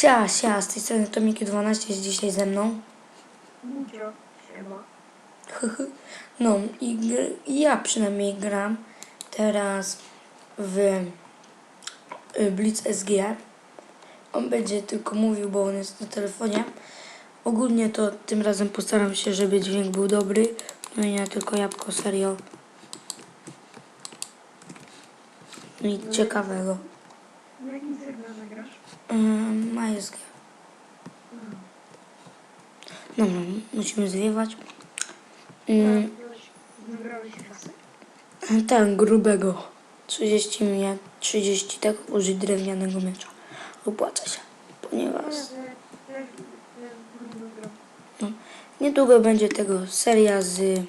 Sia, sia, z tej strony Tomiki 12 jest dzisiaj ze mną. No i i ja przynajmniej gram teraz w y, Blitz SG. On będzie tylko mówił, bo on jest na telefonie. Ogólnie to tym razem postaram się, żeby dźwięk był dobry. No i nie tylko jabłko, serio. Nic ciekawego. Na jakim serwerze grasz? Ym, MySG. Dobra, musimy zwiewać. Ym, kasę? Tak, grubego. 30 mnie, 30 tego użyć drewnianego miecza. Opłaca się, ponieważ wygram. niedługo będzie tego seria z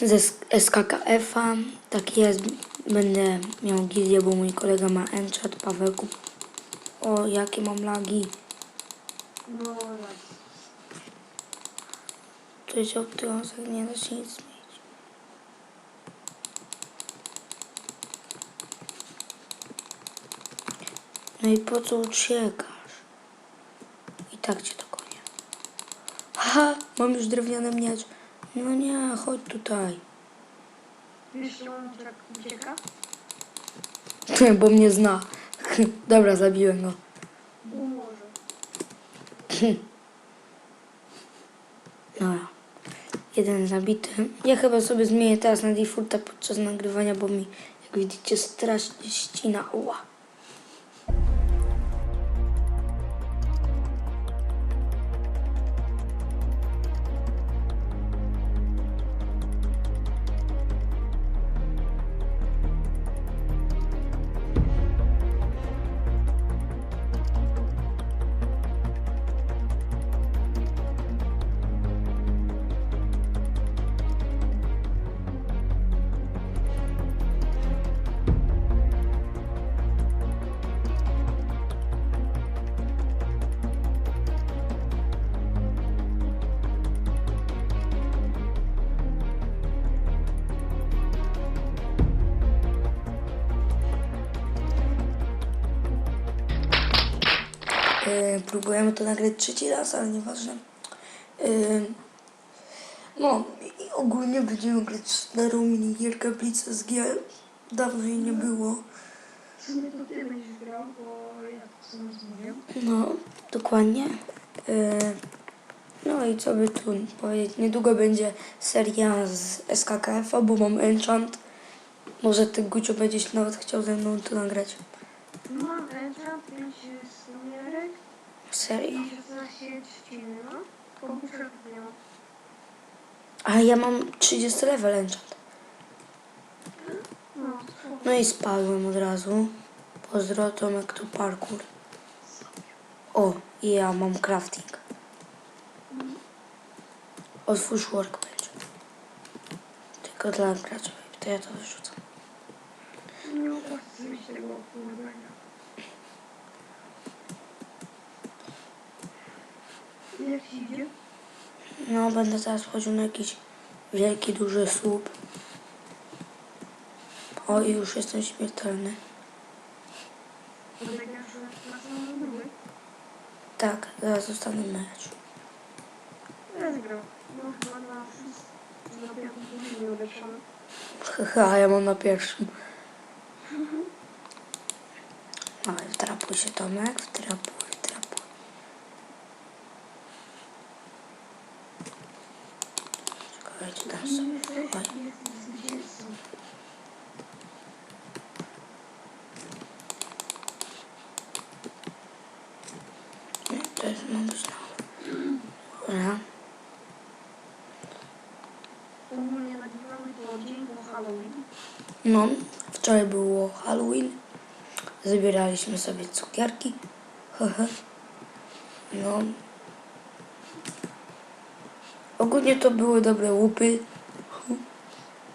ze SKKF-a. Tak jest, będę miał gildię, bo mój kolega ma enchat, Pawełku. O, jakie mam lagi. No. To jest optyonsek, nie da się nic zmienić. No i po co uciekasz? I tak cię dogonię. Haha, mam już drewniany miecz. No nie, chodź tutaj. Wiesz, że on tak ucieka? Bo mnie zna. Dobra, zabiłem go. Bo może. Dobra. Jeden zabity. Ja chyba sobie zmienię teraz na defaulta podczas nagrywania, bo mi, jak widzicie, strasznie ścina. Ła. Yy, próbujemy to nagrać trzeci raz, ale nieważne. Yy, no i ogólnie będziemy grać starą minigierkę Blitz SG. Dawno jej nie było. Ty będziesz. No, dokładnie. Yy, no i co by tu powiedzieć? Niedługo będzie seria z SKKF-a, bo mam enchant. Może ten Gucio będzie się nawet chciał ze mną to nagrać. Mam enchant, 5 sumierek Serio? i 16 trzciny. Komputer nie ma. A ja mam 30 level enchant. No, i spadłem od razu. Pozdro Tomek tu parkour. O, i ja mam crafting. Otwórz workbench. Tylko dla graczy. To ja to wyrzucam. Nie zrobić tego. Jak ci idzie? No, będę teraz wchodził na jakiś wielki, duży słup. O, i już jestem śmiertelny. Tak, zaraz zostanę. No na ulepszony. Haha, ja mam na pierwszym. Dawaj, wtrapuj się Tomek, wtrapuj. Oj. Jest zwycięzcą. Nie, to jest mam znowu. Dobra. Ogólnie nagrywamy to dzień po Halloween. No, wczoraj było Halloween. Zabieraliśmy sobie cukierki. Hehe. No. Ogólnie to były dobre łupy.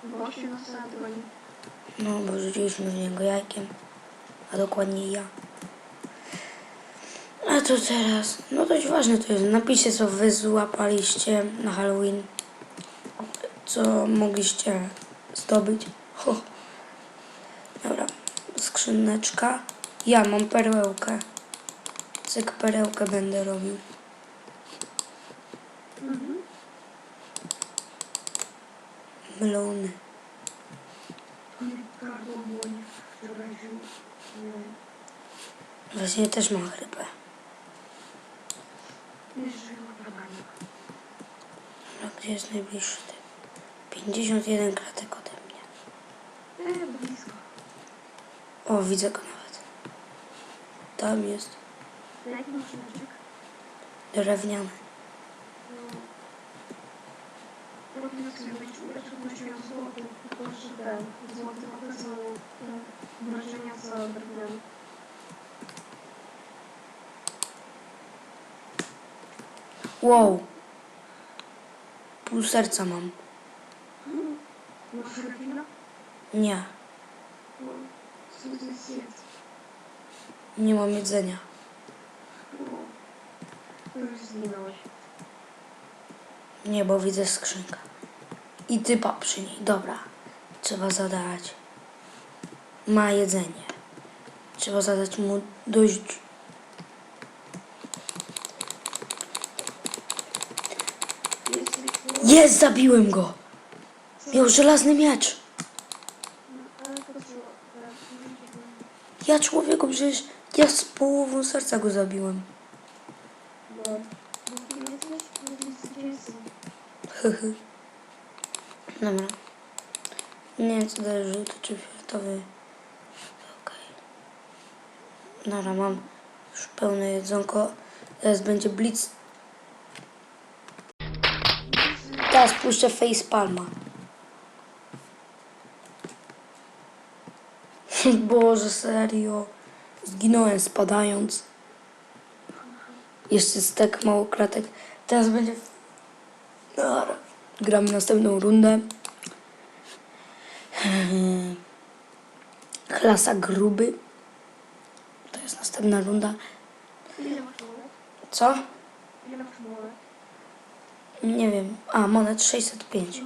Bo 18 tego nie. No, bo rzuciliśmy w niego jajkiem. A dokładnie ja. A to teraz, no dość ważne to jest. Napiszcie, co wy złapaliście na Halloween. Co mogliście zdobyć. Ho. Dobra, skrzyneczka. Ja mam perełkę. Cyk perełkę będę robił. Wczorajszy. Właśnie też mam chrypę. No, gdzie jest najbliższy typ? 51 kratek ode mnie. Blisko. O, widzę go nawet. Tam jest. Drewniany. Złoty. E, wrażenia drewniany. Wow. Pół serca mam. Masz? Nie, co to jest jedz? nie mam jedzenia. To już zginąłeś. Nie, bo widzę skrzynkę. I typa przy niej. Dobra. Trzeba zadać. Ma jedzenie. Trzeba zadać mu dość. Jest! Zabiłem go! Miał żelazny miecz. No, Ja człowieku, przecież ja z połową serca go zabiłem. Bo, bo ty jesteś, bo jesteś zwycięzcą. Hyhy. Dobra. Nie wiem, co daje żółty czy fioletowy. Okej. Dobra, mam już pełne jedzonko. Teraz będzie blitz. Teraz puszczę facepalma. Boże, serio. Zginąłem spadając. Jeszcze z tak mało kratek. Teraz będzie... Dobra. Gramy następną rundę. Klasa gruby. To jest następna runda. Ile masz monet? Co? Ile masz monet? Nie wiem. A, monet 605.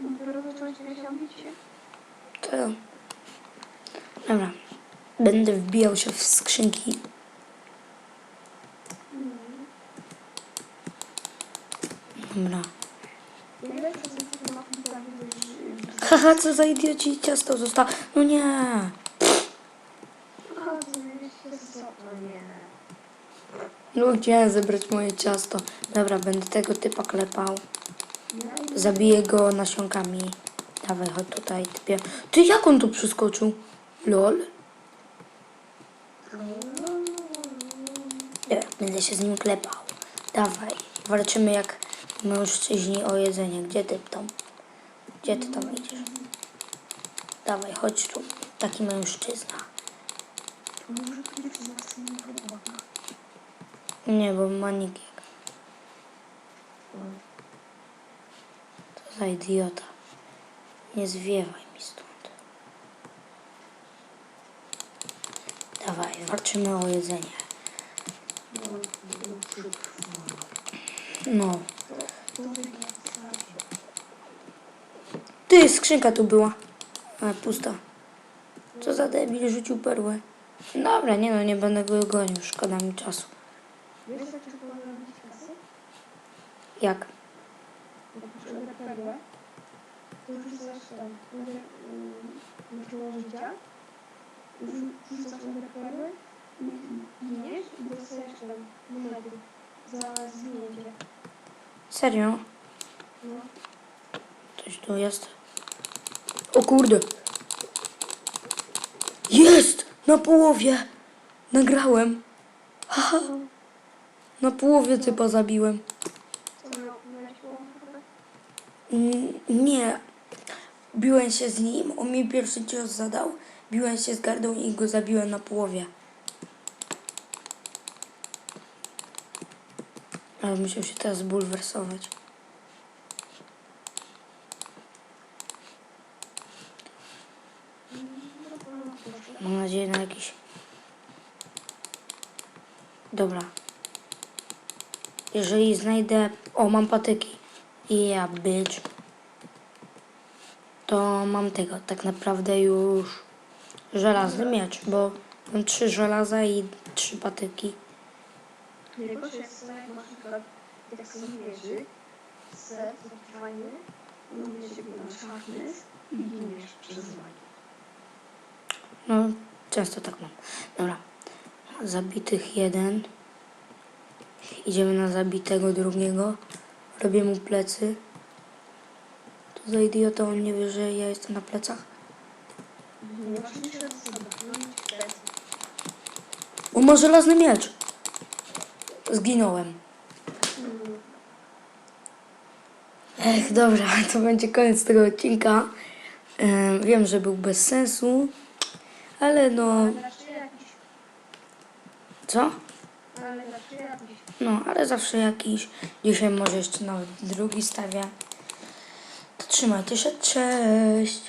Dopiero zacząłeś grać ambicje? To... Dobra. Będę wbijał się w skrzynki. Dobra. Haha, co za idioci ciasto zostało. No nie. No chciałem zebrać moje ciasto. Dobra, będę tego typa klepał. Zabiję go nasionkami. Dawaj, chodź tutaj, typie. Ty, jak on tu przeskoczył? Lol. Nie, będę się z nim klepał. Dawaj, walczymy jak mężczyźni o jedzenie. Gdzie ty tam? Gdzie ty tam idziesz? Dawaj, chodź tu. Taki mężczyzna. Nie, bo ma. To za idiota. Nie zwiewaj mi stąd. Dawaj, walczymy o jedzenie. No. To wygląda Ty, skrzynka tu była. A, pusta. Co za debil rzucił perłę. Dobra, nie no, nie będę go gonił, szkoda mi czasu. Wiesz, jak. Serio? No. Coś tu jest. O kurde. Jest! Na połowie! Nagrałem. Haha. Na połowie typa zabiłem. Chyba? Mm, Nie. Biłem się z nim, on mi pierwszy cios zadał. Biłem się z gardą i go zabiłem na połowie. Ale musiał się teraz bulwersować. No to no, proszę. Mam nadzieję na jakiś... Dobra. Jeżeli znajdę... O, mam patyki. Ja, bitch. To mam tego, tak naprawdę już żelazny miecz, bo Mam trzy żelaza i trzy patyki. Najgorsze jest to, jak masz na przykład, jak są wieży, set, fajny, no jak masz harness i giniesz przez wagi. No, często tak mam. Dobra. Zabitych jeden. Idziemy na zabitego drugiego. Robię mu plecy. To za idiota, on nie wie, że ja jestem na plecach. On ma żelazny miecz. Zginąłem. Ech, dobra, to będzie koniec tego odcinka. Em, wiem, że był bez sensu, ale no, co? No, ale zawsze jakiś. Dzisiaj może jeszcze nawet drugi stawię. To trzymajcie się, cześć.